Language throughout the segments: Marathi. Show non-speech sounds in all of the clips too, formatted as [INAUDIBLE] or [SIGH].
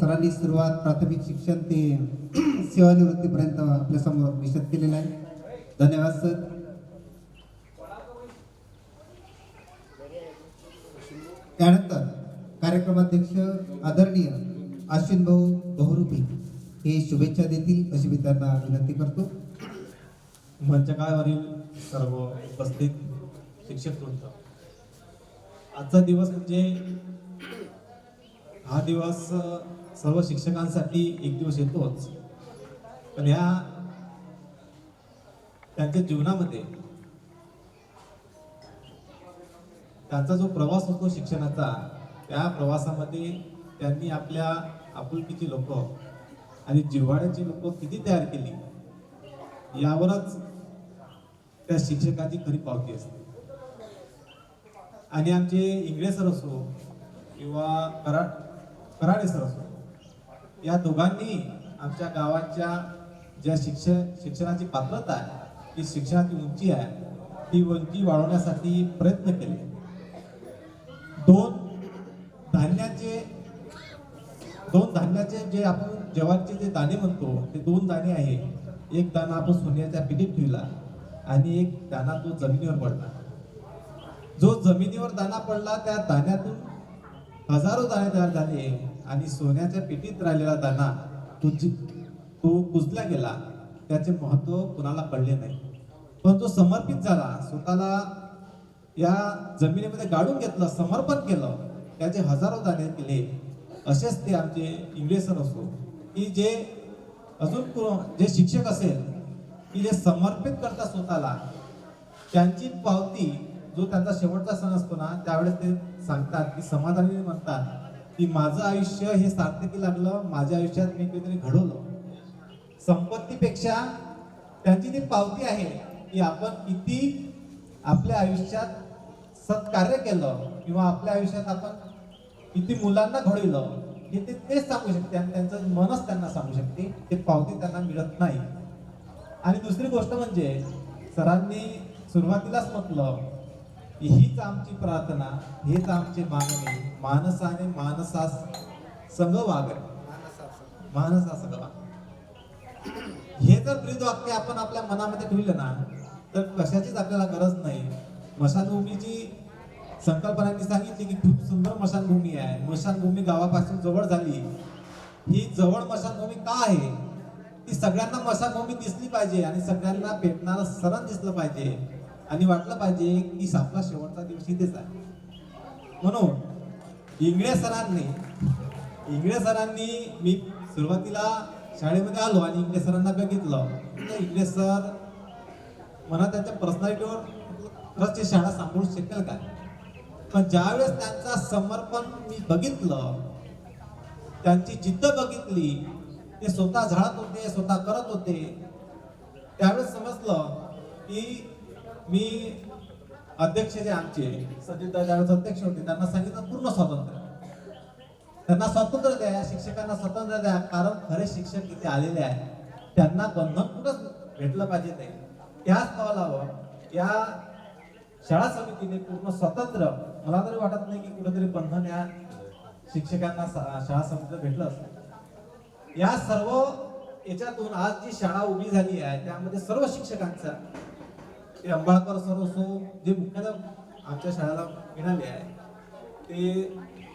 सरांनी सुरुवात प्राथमिक शिक्षण ते [CLEARS THROAT] सेवानिवृत्तीपर्यंत आपल्यासमोर विशद केलेलं आहे. धन्यवाद सर. त्यानंतर कार्यक्रमाध्यक्ष आदरणीय अश्विन भाऊ बहुरूपी हे शुभेच्छा देतील अशी मी त्यांना विनंती करतो. मंचकावरील सर्व उपस्थित शिक्षक वृंद आजचा दिवस म्हणजे हा दिवस सर्व शिक्षकांसाठी एक दिवस येतोच पण ह्या त्यांच्या जीवनामध्ये त्यांचा जो प्रवास होतो शिक्षणाचा त्या प्रवासामध्ये त्यांनी आपल्या आपुलकीची लोक आणि जिव्हाळ्याची लोक किती तयार केली यावरच त्या शिक्षकाची खरी पावती असते. आणि आमचे इंगळे सर असो किंवा कराट कराडे सर असो या दोघांनी आमच्या गावाच्या ज्या शिक्षण शिक्षणाची पात्रता आहे ती शिक्षणाची उंची आहे ती उंची वाढवण्यासाठी प्रयत्न केले. दोन धान्याचे दोन धान्याचे जे आपण ज्वारीचे जे दाणे म्हणतो ते दोन दाणे आहे. एक दाणा आपण सोन्याच्या पिढीत ठेवला आणि एक दाणा तो जमिनीवर पडला. जो जमिनीवर दाणा पडला त्या दाण्यातून हजारो दाणे तयार झाले आणि सोन्याच्या पेटीत राहिलेला दाणा तो तो कुजला गेला त्याचे महत्त्व कुणाला कळले नाही. पण तो समर्पित झाला स्वतःला या जमिनीमध्ये गाडून घेतलं समर्पण केलं त्याचे हजारो दाणे केले असेच ते आमचे इंग्लिश सर असो की जे अजून जे शिक्षक असेल की जे समर्पित करतात स्वतःला त्यांची पावती जो त्यांचा शेवटचा सण असतो ना त्यावेळेस ते सांगतात की समाधानी म्हणतात की माझं आयुष्य हे सार्थकी लागलं माझ्या आयुष्यात मी काहीतरी घडवलं. संपत्तीपेक्षा त्यांची जी पावती आहे की आपण किती आपल्या आयुष्यात सत्कार्य केलं किंवा आपल्या आयुष्यात आपण किती मुलांना घडवलं हे ते तेच सांगू शकते आणि त्यांचं मनच त्यांना सांगू शकते ते पावती त्यांना मिळत नाही. आणि दुसरी गोष्ट म्हणजे सरांनी सुरुवातीलाच म्हटलं हीच आमची प्रार्थना हेच आमचे मागणे मानसाने मानसास संग वागणे. मानसा संग वाग हे जर ब्रीद वाक्य आपण आपल्या मनामध्ये ठेवलं ना तर कशाचीच आपल्याला गरज नाही. मशानभूमीची संकल्पनांनी सांगितली की खूप सुंदर मशानभूमी आहे. मशानभूमी गावापासून जवळ झाली. ही जवळ मशानभूमी का आहे? ती सगळ्यांना मशानभूमी दिसली पाहिजे आणि सगळ्यांना भेटणारं सरण दिसलं पाहिजे. आणि वाटलं पाहिजे की आपला शेवटचा दिवस इथेच आहे. म्हणून इंगळे सरांनी इंगळे सरांनी मी सुरुवातीला शाळेमध्ये आलो आणि इंगळे सरांना बघितलं. इंगळे सर मला त्यांच्या पर्सनॅलिटीवर खरंच ते शाळा सांभाळू शकेल का? पण ज्यावेळेस त्यांचा समर्पण मी बघितलं त्यांची जिद्द बघितली ते स्वतः झाडत होते स्वतः करत होते त्यावेळेस समजलं की मी अध्यक्ष जे आमचे सचिनदा ज्यावेळेस अध्यक्ष होते त्यांना सांगितलं पूर्ण स्वातंत्र्य. त्यांना स्वातंत्र्य द्या शिक्षकांना स्वातंत्र्य द्या कारण खरे शिक्षक इथे आलेले आहेत. त्यांना बंधन कुठंच भेटलं पाहिजे नाही. त्याच पावलावर या शाळा समितीने पूर्ण स्वतंत्र मला तरी वाटत नाही की कुठेतरी बंधन या शिक्षकांना शाळा समितीला भेटलं असतं या सर्व याच्यातून आज जी शाळा उभी झाली आहे त्यामध्ये सर्व शिक्षकांचा ते अंबाळकर सर असो जे मुख्यतः आमच्या शाळेला मिळाले आहे ते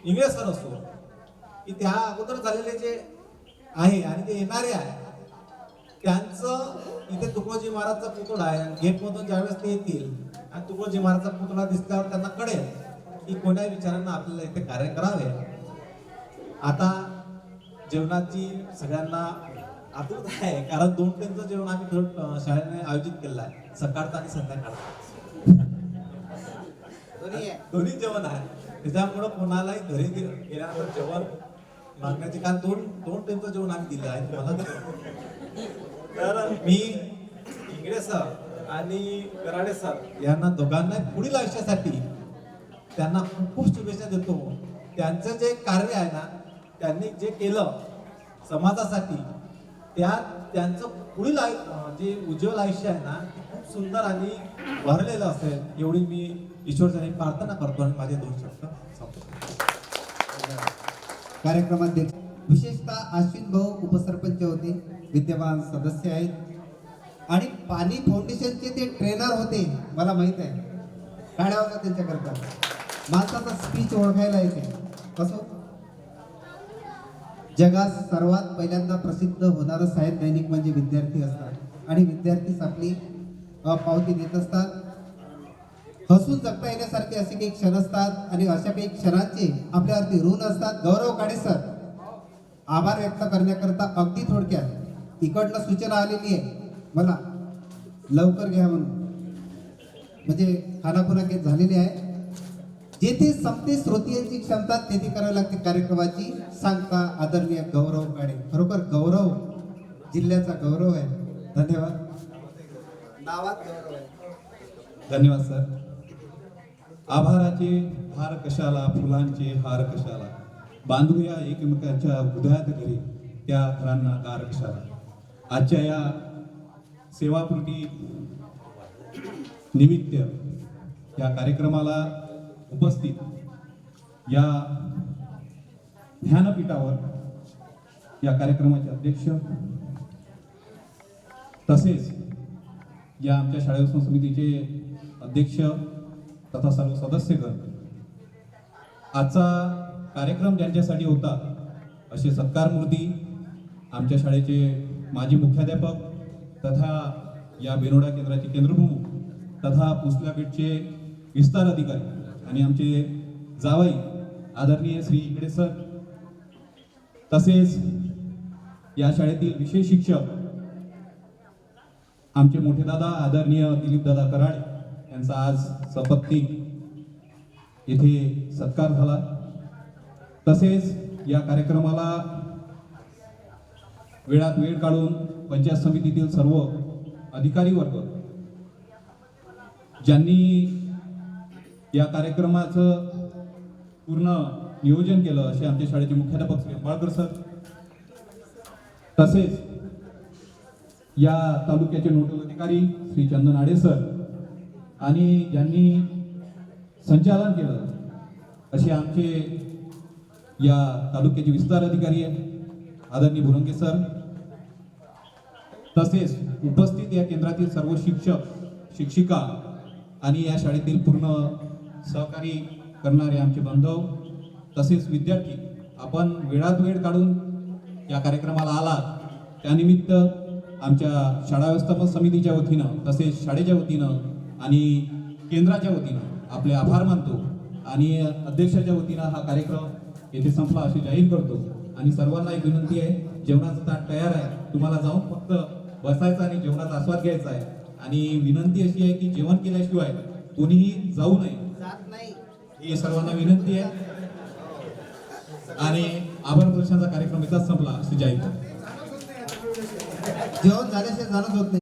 इंग्रज सर असो की त्या अगोदर झालेले जे आहे आणि ते येणारे आहे त्यांचं इथे तुकडोजी महाराजचा पुतळा आहे. गेटमधून ज्यावेळेस ते येतील आणि तुकडोजी महाराजचा पुतळा दिसल्यावर त्यांना कळेल की कोण्या विचारांना आपल्याला इथे कार्य करावे. आता जेवणाची सगळ्यांना आतुरता आहे कारण दोन टाइमचं जेवण आम्ही थोड- अं, शाळेने आयोजित केलं आहे सकाळचं आणि संध्याकाळचं. दोन्ही जेवण आहे. त्याच्यामुळं कोणालाही घरी गेल्यानंतर जेवण मागण्याचे कारण दोन दोन टाइमचं जेवण आम्ही दिलं आहे तुम्हाला तर मी इंगळे सर आणि कराडे सर यांना दोघांना पुढील आयुष्यासाठी त्यांना खूप शुभेच्छा देतो. त्यांचं जे कार्य आहे ना त्यांनी जे केलं समाजासाठी त्या त्यांचं पुढील आय जे उज्ज्वल आयुष्य आहे ना ते खूप सुंदर आणि भरलेलं असेल एवढी मी ईश्वरच्या प्रार्थना करतो आणि माझे दोन शब्द कार्यक्रमात विशेषतः अश्विन भाऊ उपसरपंच होते विद्यमान सदस्य आहेत. आणि पाणी फाउंडेशनचे ते ट्रेनर होते मला माहीत आहे. काढ्या होता त्यांच्याकरता? माणसाचा स्पीच ओळखायला येते. कसं? जगात सर्वात पहिल्यांदा प्रसिद्ध होणारं साहेब दैनिक म्हणजे विद्यार्थी असतात. आणि विद्यार्थीच आपली पावती देत असतात. हसून जगता येण्यासारखे असे काही क्षण असतात आणि अशा काही क्षणांचे आपल्यावरती ऋण असतात. गौरव काढे सर आभार व्यक्त करण्याकरता अगदी थोडक्यात इकडनं सूचना आलेली आहे. मला लवकर घ्या म्हणून. म्हणजे खानापुरा केस झालेली आहे. जेथे संपते श्रोतियांची क्षमता तेथे करावी लागते कार्यक्रमाची सांगता आदरणीय गौरव काढे खरोखर गौरव जिल्ह्याचा गौरव आहे. धन्यवाद. नावात गौरव आहे. धन्यवाद सर. आभाराचे हार कशाला फुलांचे हार कशाला? बांधूया एकमेकांच्या हृदयात घरी त्या घरांना कार कशाला? आजच्या या सेवाकृती निमित्त या कार्यक्रमाला उपस्थित या ध्यानपीठावर या कार्यक्रमाचे अध्यक्ष तसेच या आमच्या शाळेय समितीचे अध्यक्ष तथा सर्व सदस्यगण आजचा कार्यक्रम ज्यांच्यासाठी होता असे सत्कारमूर्ती आमच्या शाळेचे माजी मुख्याध्यापक तथा या बेनोडा केंद्राचे केंद्रप्रमुख तथा पुसल्या विस्तार अधिकारी आणि आमचे जावई आदरणीय श्री इकडे सर तसेच या शाळेतील विशेष शिक्षक आमचे मोठे दादा आदरणीय दिलीप दादा कराड यांचा आज सपत्नी येथे सत्कार झाला. तसेच या कार्यक्रमाला वेळात वेळ काढून पंचायत समितीतील सर्व अधिकारी वर्ग ज्यांनी या कार्यक्रमाचं पूर्ण नियोजन केलं असे आमच्या शाळेचे मुख्याध्यापक श्री अंबाळकर सर. तसेच या तालुक्याचे नोडल अधिकारी श्री चंदन आडे सर आणि ज्यांनी संचालन केलं असे आमचे या तालुक्याचे विस्तार अधिकारी आहेत आदरणीय भुरंगे सर. तसेच उपस्थित या केंद्रातील सर्व शिक्षक शिक्षिका आणि या शाळेतील पूर्ण सहकारी करणारे आमचे बांधव तसेच विद्यार्थी आपण वेळात वेळ काढून या कार्यक्रमाला आलात. त्यानिमित्त आमच्या शाळा व्यवस्थापन समितीच्या वतीनं तसेच शाळेच्या वतीनं आणि केंद्राच्या वतीनं आपले आभार मानतो. आणि अध्यक्षाच्या वतीनं हा कार्यक्रम येथे संपला असे जाहीर करतो. आणि सर्वांना एक विनंती आहे जेवणाचं ताट तयार आहे. तुम्हाला जाऊन फक्त बसायचं आणि जेवणाचा आस्वाद घ्यायचा आहे. आणि विनंती अशी आहे की जेवण केल्याशिवाय कोणीही जाऊ नये. ही सर्वांना विनंती आहे. आणि आभार प्रदर्शनाचा कार्यक्रम इथंच संपला. श्री जाहीर जेवण झाल्याशिवाय जाणंच होत नाही.